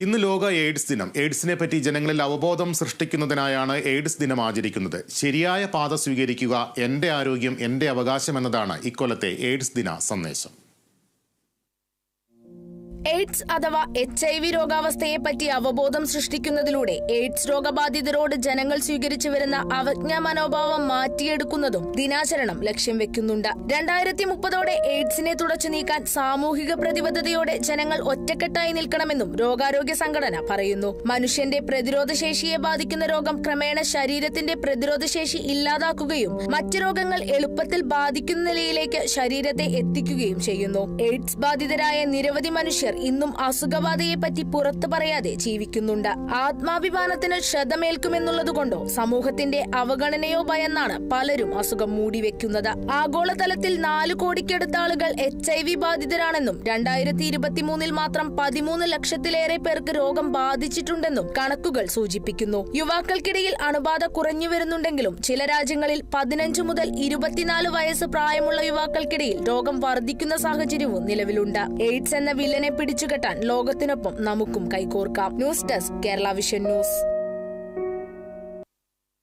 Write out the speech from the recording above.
ഇന്ന് ലോക എയ്ഡ്സ് ദിനം. എയ്ഡ്സിനെ പറ്റി ജനങ്ങളിൽ അവബോധം സൃഷ്ടിക്കുന്നതിനായാണ് എയ്ഡ്സ് ദിനം ആചരിക്കുന്നത്. ശരിയായ പാത സ്വീകരിക്കുക എന്റെ ആരോഗ്യം എന്റെ അവകാശം എന്നതാണ് ഇക്കൊല്ലത്തെ എയ്ഡ്സ് ദിന സന്ദേശം. എയ്ഡ്സ് അഥവാ എച്ച് ഐ വി രോഗാവസ്ഥയെ പറ്റി അവബോധം സൃഷ്ടിക്കുന്നതിലൂടെ എയ്ഡ്സ് രോഗബാധിതരോട് ജനങ്ങൾ സ്വീകരിച്ചു വരുന്ന അവജ്ഞാ മനോഭാവം മാറ്റിയെടുക്കുന്നതും ദിനാചരണം ലക്ഷ്യം വെക്കുന്നുണ്ട്. രണ്ടായിരത്തി മുപ്പതോടെ എയ്ഡ്സിനെ തുടച്ചു നീക്കാൻ സാമൂഹിക പ്രതിബദ്ധതയോടെ ജനങ്ങൾ ഒറ്റക്കെട്ടായി നിൽക്കണമെന്നും രോഗാരോഗ്യ സംഘടന പറയുന്നു. മനുഷ്യന്റെ പ്രതിരോധശേഷിയെ ബാധിക്കുന്ന രോഗം ക്രമേണ ശരീരത്തിന്റെ പ്രതിരോധശേഷി ഇല്ലാതാക്കുകയും മറ്റു രോഗങ്ങൾ എളുപ്പത്തിൽ ബാധിക്കുന്ന നിലയിലേക്ക് ശരീരത്തെ എത്തിക്കുകയും ചെയ്യുന്നു. എയ്ഡ്സ് ബാധിതരായ നിരവധി മനുഷ്യർ ഇന്നും അസുഖബാധയെപ്പറ്റി പുറത്തു പറയാതെ ജീവിക്കുന്നുണ്ട്. ആത്മാഭിമാനത്തിന് ക്ഷതമേൽക്കുമെന്നുള്ളതുകൊണ്ടോ സമൂഹത്തിന്റെ അവഗണനയോ ഭയന്നാണ് പലരും അസുഖം മൂടിവെക്കുന്നത്. ആഗോളതലത്തിൽ നാലു കോടിക്കടുത്ത ആളുകൾ എച്ച് ഐ വി ബാധിതരാണെന്നും രണ്ടായിരത്തി ഇരുപത്തിമൂന്നിൽ മാത്രം പതിമൂന്ന് ലക്ഷത്തിലേറെ പേർക്ക് രോഗം ബാധിച്ചിട്ടുണ്ടെന്നും കണക്കുകൾ സൂചിപ്പിക്കുന്നു. യുവാക്കൾക്കിടയിൽ അണുബാധ കുറഞ്ഞു വരുന്നുണ്ടെങ്കിലും ചില രാജ്യങ്ങളിൽ പതിനഞ്ച് മുതൽ ഇരുപത്തിനാല് വയസ്സ് പ്രായമുള്ള യുവാക്കൾക്കിടയിൽ രോഗം വർദ്ധിക്കുന്ന സാഹചര്യവും നിലവിലുണ്ട്. എയ്ഡ്സ് എന്ന വില്ലനെ പിടിച്ചുകെട്ടാൻ ലോകത്തിനൊപ്പം നമുക്കും കൈകോർക്കാം. News desk Kerala vision news.